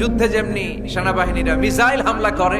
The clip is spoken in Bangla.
যুদ্ধে যেমনি সেনাবাহিনীরা মিসাইল হামলা করে